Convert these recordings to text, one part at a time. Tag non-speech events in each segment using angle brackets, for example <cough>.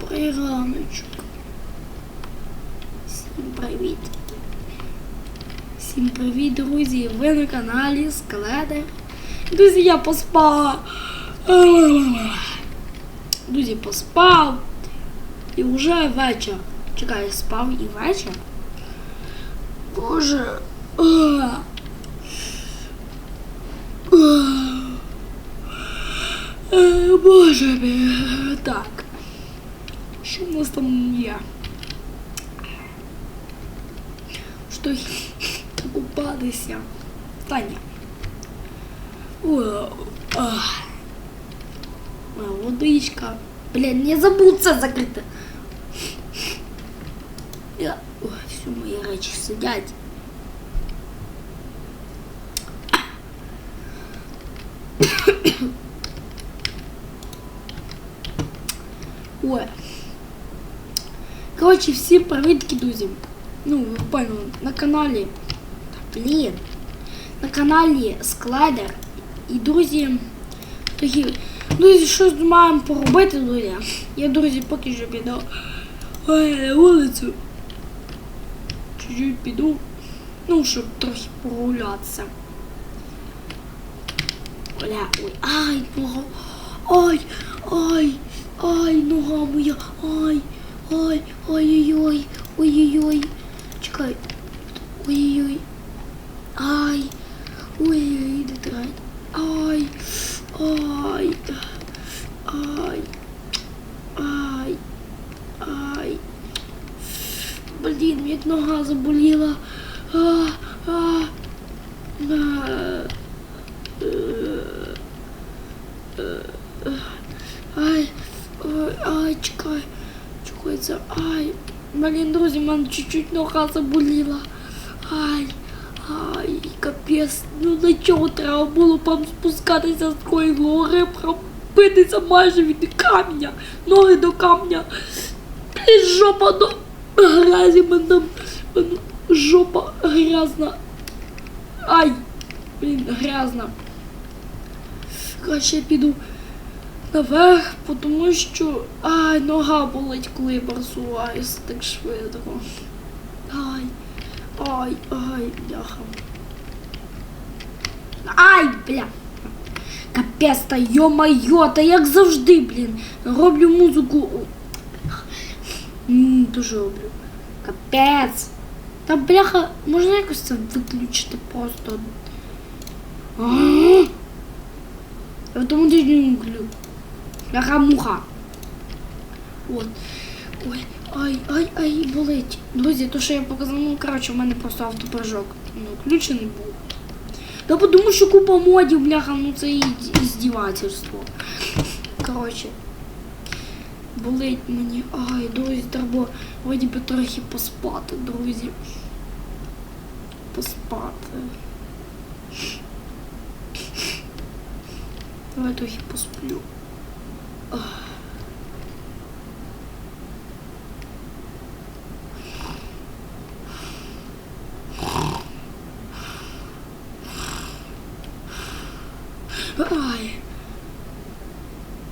Добрий раночок. Всім привіт. Всім привіт, друзі! Ви на каналі Скеледер. Друзі, я поспав. Друзі, поспав. І вже вечір. Чекай, спав і вечір. Боже. Боже. Так. Що в нас там є? Що купатися? Та ні. О, а. А, Водичка. Блін, не забув це закрити. Я... Ой, всі мої речі сидять. Коротше, всім привітки, друзі. Ну, ви поняли, на каналі. Блін. На каналі Складер. І друзі. Такі. Друзі, щось маємо поробити, друзі. Я, друзі, поки що піду. Ой, на вулицю. Чуть-чуть піду. Ну, щоб трохи прогулятися. Оля, ой, ай, нога. Ай, ай, ай, нога моя, ай, ай, ой-ой-ой, ой-ой-ой. Чекай. Ой-ой-ой. Ай. Ой-ой, не трать. Ай. Ай. Ай. Ай. Ай. Блін, як нога заболіла. А, а, а. Це, ай. Блін, друзі, в мене чуть-чуть нога заболіла. Ай, ай, капець, ну для чого треба було вам спускатися з такої гори, пробитися майже від камня, ноги до камня. Блін, жопа до грязі, мене жопа грязна. Ай, блін, грязна. Краще піду наверх, тому що ай, нога болить, коли я пересуваюся так швидко. Ай, ай, ай, бляха. Ай, бля. Капець, та йо-майо, та як завжди, блін. Роблю музику. Дуже роблю. Капець. Та бляха, можна якось це виключити просто. Я в тому тижні не Бляха муха. От. Ой, ай, ай, ай, болить. Друзі, то, що я показала, ну, коротше, в мене просто автопрыжок ну, включений був. Та тому що купа модів, бляха, ну це і здівательство. Коротше. Болить мені. Ай, друзі, треба вроді би трохи поспати, друзі. Поспати. Давай трохи посплю. Ай.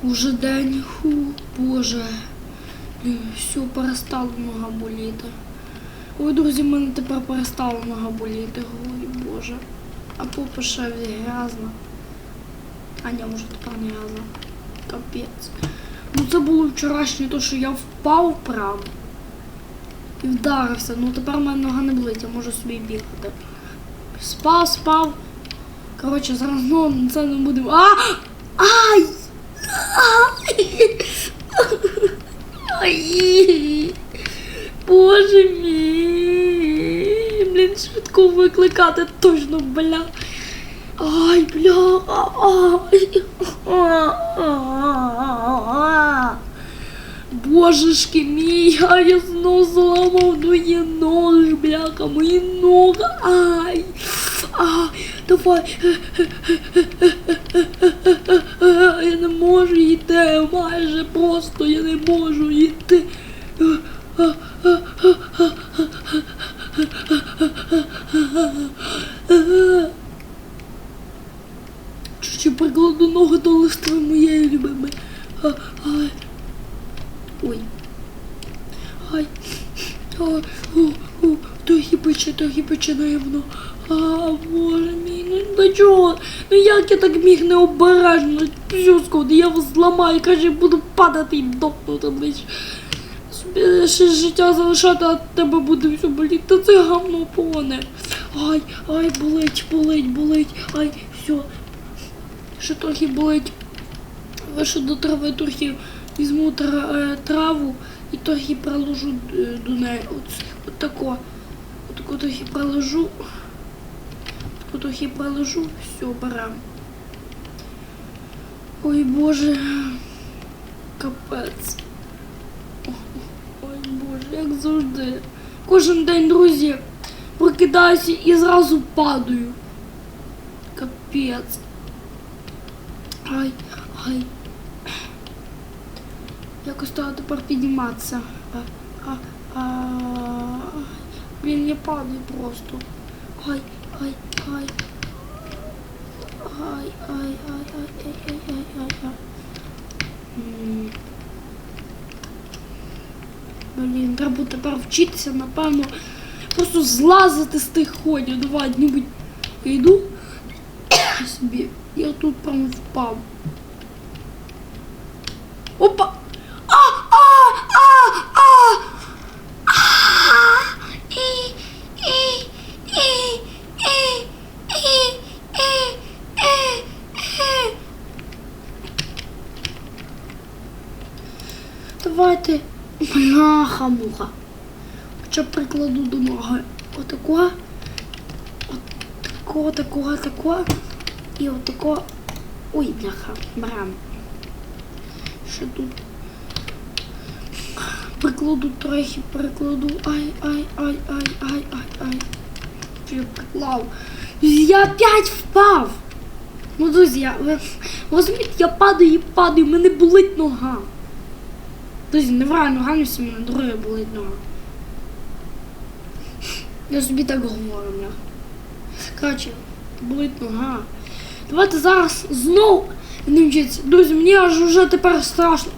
Уже день, ху, боже. Все, перестало нога боліти. Ой, друзі, в мене тепер перестала нога боліти. Ой, боже. А попа ще грязна. А ні, може тепер не грязна. Капець. Ну це було вчорашнє, то що я впав прям. І вдарився. Ну тепер в мене нога не болить, я можу собі бігати. Спав, спав. Коротше, зараз ну, це не будемо. А! Ай! Ай! Ай! Боже мій! Блін, швидко викликати точно, бля. Ай, бля. Ай. Божешки мій, а я знов зламав двоє ноги, бляха, мої ноги. Ай. Ай, давай. Я не можу йти, майже просто я не можу йти. Прикладу ноги до листви моєї любимої. А, ай. Ой, Ай. О, о, о, трохи пече, трохи пече наєвно. А, боже мій, ну до чого? Ну як я так міг необережно п'юску, я вас зламаю, каже, буду падати і дохнути ближче. Ще життя залишати, а тебе буде все боліти. Та це гавно повне. Ай, ай, болить, болить, болить. Ай, все. Ще трохи болить. Лише до трави трохи візьму е, траву і трохи приложу е, до неї. От, от тако. Отако трохи приложу. Отако трохи приложу. Все, берем. Ой, Боже. Капець. Ой, Боже, як завжди. Кожен день, друзі, прокидаюся і зразу падаю. Капець. Ай, ай. Якось треба тепер підніматися. А, а, а, блін, я падаю просто. Ай, ай, ай. Ай, ай, ай, ай, ай, ай, ай, ай, ай. Блін, треба тепер вчитися, напевно, просто злазити з тих ходів. Давай, нібудь я йду собі. Я тут прям впав. Опа! А, а, а, а! А! І, і, і, і, і, і, і, і. Давайте. Бляха муха. Хоча прикладу до ноги. Отако. Отако, такого, такого. І отако. Ой, бляха, берем. Що тут? Прикладу трохи, прикладу. Ай, ай, ай, ай, ай, ай, ай. Я приклав? Я опять впав. Ну, друзі, я, розумієте, я падаю і падаю, мене болить нога. Друзі, не враю нога, не всі мене друге болить нога. Я собі так говорю, бля. Коротше, болить нога. Давайте зараз знову не вчитися. Друзі, мені аж вже тепер страшно.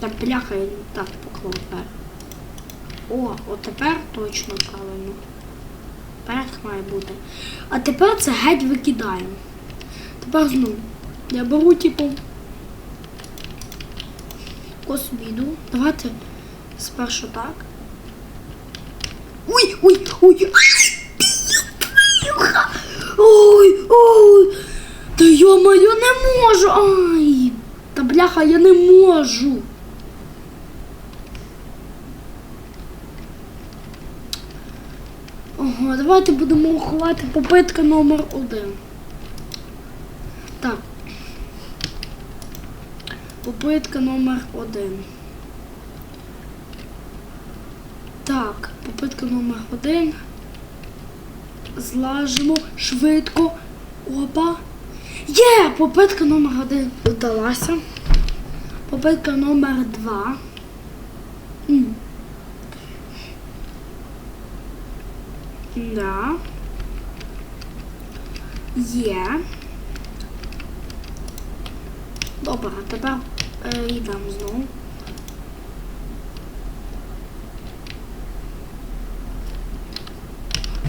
Так, бляха, я так поклав тепер. О, от тепер точно правильно. Так має бути. А тепер це геть викидаємо. Тепер. Я беру, типу, косміду. Давайте спершу так. Ой, ой, ой, Ой, ой. Та йо-моє, не можу. Ай. Та бляха, я не можу. Ого, давайте будемо рахувати попитка номер один. Так. Попитка номер один. Так, попитка номер один. Злажимо швидко. Опа. Є! Попитка номер один вдалася. Попитка номер два. Да. Є. Добре, тепер е, йдемо знову.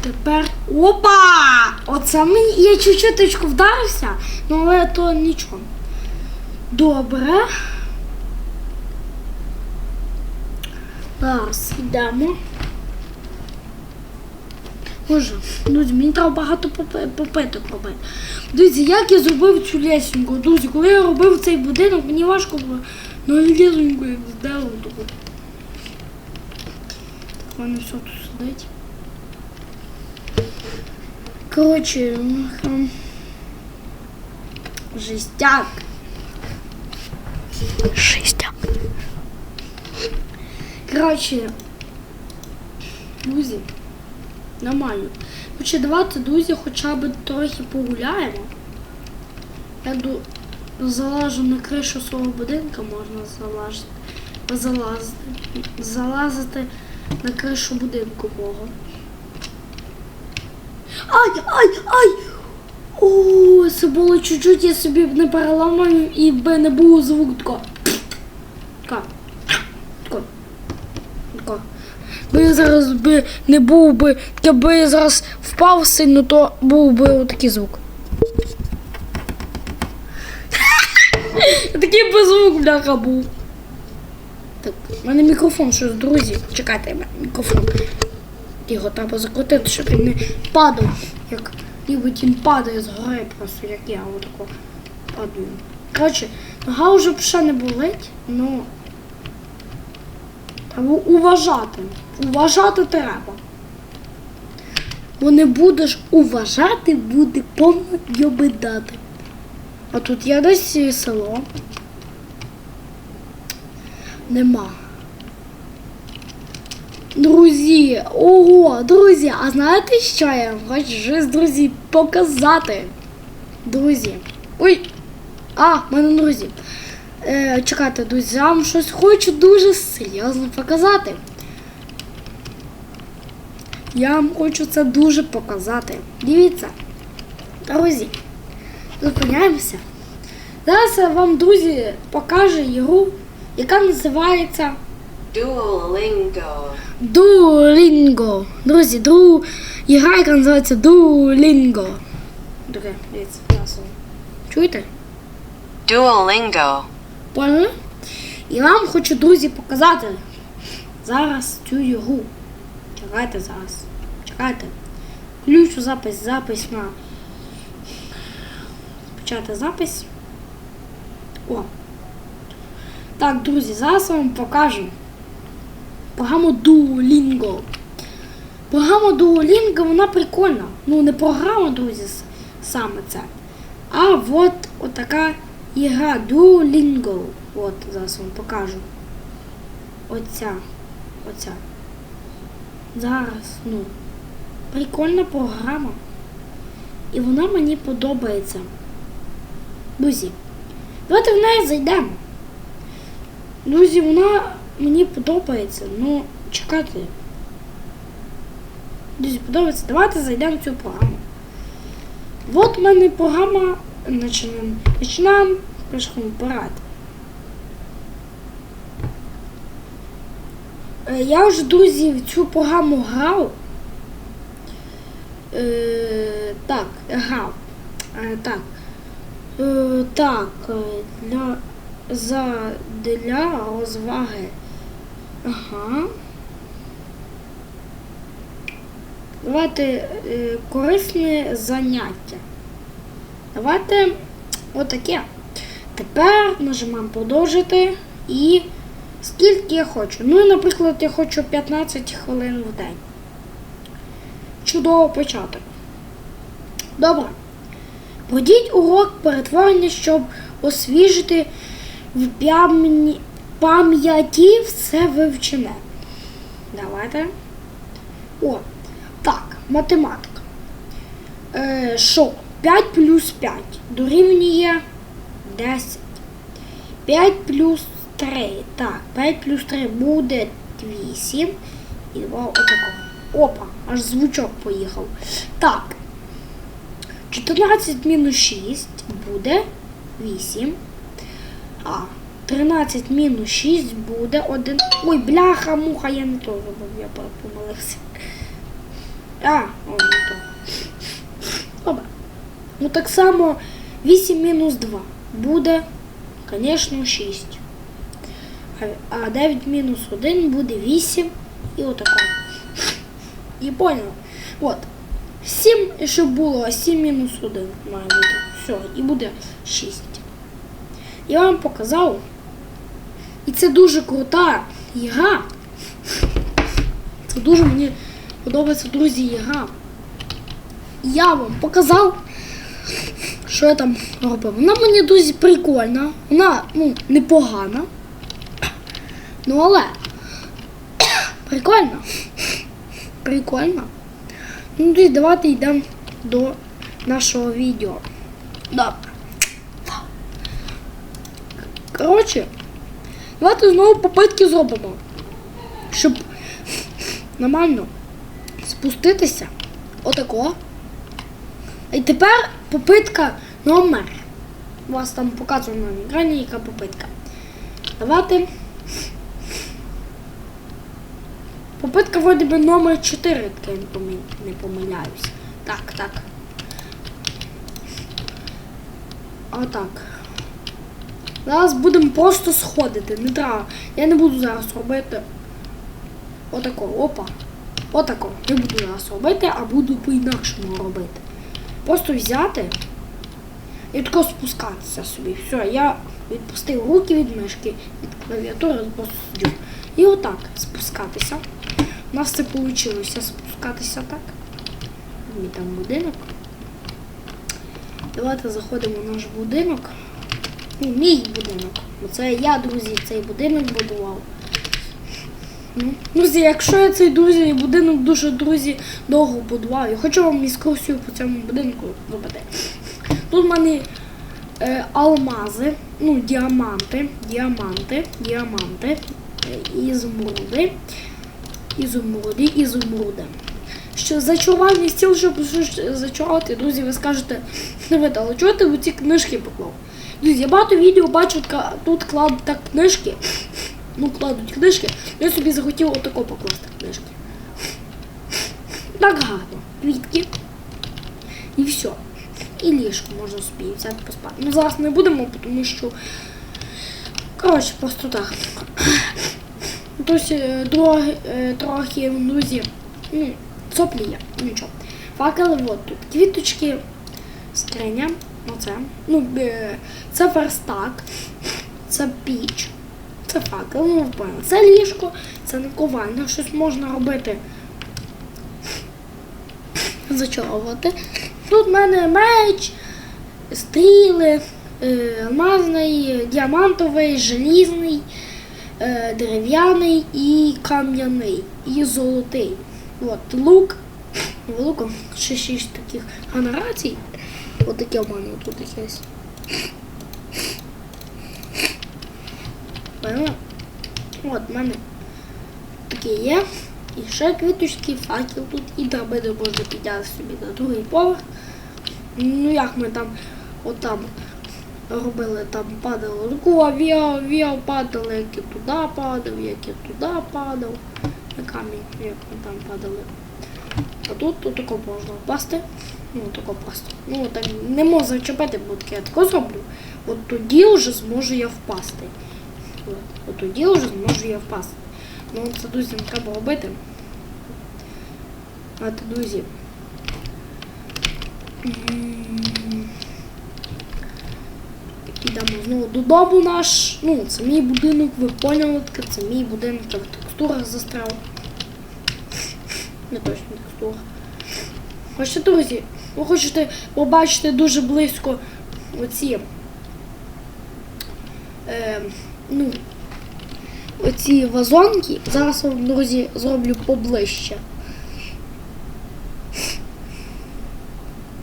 Тепер. Опа! Оце мені. Я чуть-чуть вдарився, ну але то нічого. Добре. Зараз йдемо. Боже, друзі, мені треба багато попи- попиток робити. Друзі, як я зробив цю лесеньку? Друзі, коли я робив цей будинок, мені важко було на лесеньку як з дереву таку. Так, в все тут сидить. Коротше, ем, жестяк. Жестяк. Коротше, друзі, нормально. Хоча давайте, друзі, хоча б трохи погуляємо. Я ду... залажу на кришу свого будинку, можна залазити. Залазити. Залазити на кришу будинку мого. Ай, ай, ай! О, це було чуть-чуть, я собі б не переламаю і би не був звук тако. Тако. Тако. Тако. Би я зараз би не був би, якби я зараз впав сильно, то був би отакий звук. <laughs> Такий би звук, бляха, був. Так, у мене мікрофон, щось, друзі. Чекайте, мікрофон. Його треба закрутити, щоб він не падав. Як ніби він падає з гори, просто як я отако падаю. Коротше, нога вже ще не болить, ну треба уважати. Уважати треба. Бо не будеш уважати, буде повно йобидати. А тут є десь село. Нема. Друзі, ого, друзі, а знаєте, що я хочу щось, друзі, показати? Друзі. Ой! А, в мене друзі. Е, чекайте, друзі, я вам щось хочу дуже серйозно показати. Я вам хочу це дуже показати. Дивіться. Друзі, зупиняємося. Зараз я вам, друзі, покажу ігру, яка називається Duolingo. Duolingo. Друзі, дру... ігра, яка називається Duolingo. Друге, дивіться, ясно. Чуєте? Duolingo. Поняли? І вам хочу, друзі, показати зараз цю ігру. Чекайте зараз. Чекайте. Включу запис, запис на. Почати запис. О. Так, друзі, зараз вам покажу програму Duolingo. Програма Duolingo, вона прикольна. Ну, не програма, друзі, саме це. А от отака ігра Duolingo. От, зараз вам покажу. Оця. Оця. Зараз, ну. Прикольна програма. І вона мені подобається. Друзі, давайте в неї зайдемо. Друзі, вона мені подобається. Ну, чекайте. Друзі, подобається. Давайте зайдемо в цю програму. От в мене програма. Починаємо. Починаємо пішком вперед. Я вже, друзі, в цю програму грав. Е, так, грав. Е, так. Е, так, е, для, за, для розваги. Ага. Давайте е, корисне заняття. Давайте отаке. Тепер нажимаємо продовжити і скільки я хочу. Ну, наприклад, я хочу 15 хвилин в день. Чудово початок. Добре. Пройдіть урок перетворення, щоб освіжити в пам'яті все вивчене. Давайте. О, так, математика. Е, що? 5 плюс 5 дорівнює 10. 5 плюс 3. Так, 5 плюс 3 буде 8. І 2 отако. Опа, аж звучок поїхав. Так. 14 мінус 6 буде 8. А 13 мінус 6 буде 1. Ой, бляха, муха, я не то зробив, я помилився. А, о, не то. Добре. Ну так само 8 мінус 2 буде, звісно, 6. А- А 9 мінус 1 буде 8 і отако. І понял. От. 7, щоб було, а 7 мінус 1 має бути. Все, і буде 6. Я вам показав. І це дуже крута ігра. Це дуже мені подобається, друзі, ігра. Я вам показав, що я там робив. Вона мені дуже прикольна. Вона ну, непогана. Ну але прикольно. Прикольно. Ну, тоді давайте йдемо до нашого відео. Добре. Коротше, давайте знову попитки зробимо. Щоб нормально спуститися. Отако. І тепер попитка номер. У вас там показано на екрані, яка попитка. Давайте. Попитка вроде би номер 4, як я не помиляюсь. Так, так. Отак. Зараз будемо просто сходити. Не треба. Я не буду зараз робити. Отако. Опа. Отако. Не буду зараз робити, а буду по-інакшому робити. Просто взяти і тако спускатися собі. Все, я відпустив руки від мишки, від клавіатури, просто сидю. І отак спускатися. У нас це вийшло спускатися так. Мій там будинок. Давайте заходимо в наш будинок. Ну, мій будинок. Бо це я, друзі, цей будинок будував. Ну, друзі, якщо я цей друзі будинок дуже друзі довго будував, я хочу вам екскурсію по цьому будинку зробити. Тут в мене е, алмази, ну, діаманти, діаманти, діаманти, е, ізумруди, ізумруди. Що зачарувальний стіл, щоб зачарувати, друзі, ви скажете, дивіться, але чого ти в ці книжки поклав? Друзі, я багато відео бачу, тут кладуть так книжки. Ну, кладуть книжки. Я собі захотів отако покласти книжки. Так гарно. Квітки. І все. І ліжко можна собі взяти поспати. Ну зараз не будемо, тому що. Коротше, просто так. Тобто, е, трохи, е, трохи, друзі, ну, соплі є, нічого. Факели, от тут квіточки, скриня, оце. Ну, е, це верстак, це піч, це факел, ну. Це ліжко, це наковальня, щось можна робити. Зачаровувати. Тут в мене меч, стріли, алмазний, діамантовий, желізний, дерев'яний і кам'яний, і золотий. От лук. Луком ще шість таких генерацій. От таке в мене тут якесь. От в мене таке є. І ще квіточки, факел тут і драбини можна підняти собі на другий поверх. Ну як ми там, от там робили, там падало руку, а віяв, віяв, падали, як і туди падав, як і туди падав. На камінь, як ми там падали. А тут, тут можна впасти. Ну, тако просто. Ну, так не можу зачепити, бо таке я тако зроблю. От тоді вже зможу я впасти. От, от тоді вже зможу я впасти. Ну, це, друзі, не треба робити. А ти, друзі. М, Підемо знову додому наш. Ну, це мій будинок, ви поняли, це мій будинок, я в текстурах застряв. Не точно текстура. Хочете, друзі, ви хочете побачити дуже близько оці. Е, ну, оці вазонки. Зараз вам, друзі, зроблю поближче.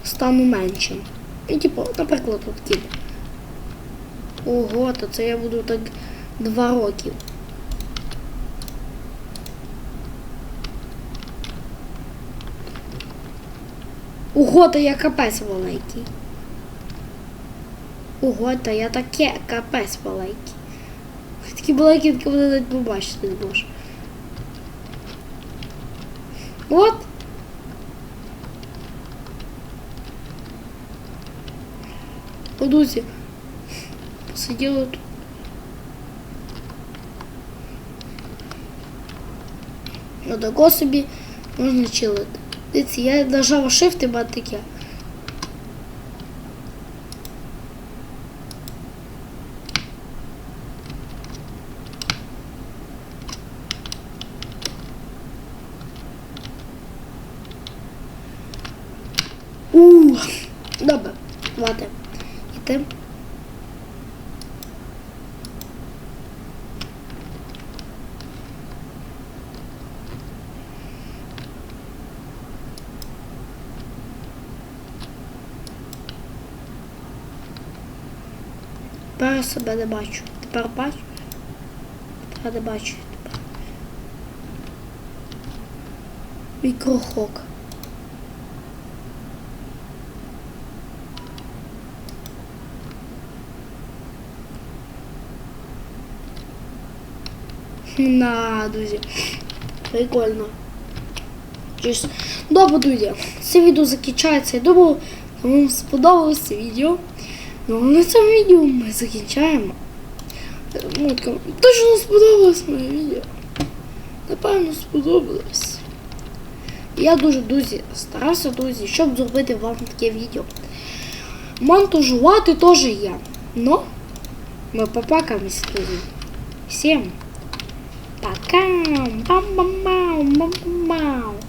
Стану меншим. І типу, наприклад, от такі. Ого, то це я буду так два роки. Ого, то я капець великий. Ого, то я таке капець великий. Такі великі, такі ви навіть побачити не можу. От. О, друзі. Посиділи тут. Отако собі можна чилити. Дивіться, я нажав Shift і бачу таке. Ух, добре, давайте. Іти. Я себе не бачу. Тепер бачу. Тепер не бачу. Тепер. Мікрохок. На, друзі. Прикольно. Добре, друзі. Це відео закінчається. Я думаю, вам сподобалось відео. Ну, а на цьому відео ми закінчаємо. Ну, от кому- Точно сподобалось моє відео. Напевно, сподобалось. Я дуже, друзі, старався, друзі, щоб зробити вам таке відео. Монтажувати теж я. Но ми попакаємось, друзі. Всім пока! Бам-бам-бам! Бам-бам-бам!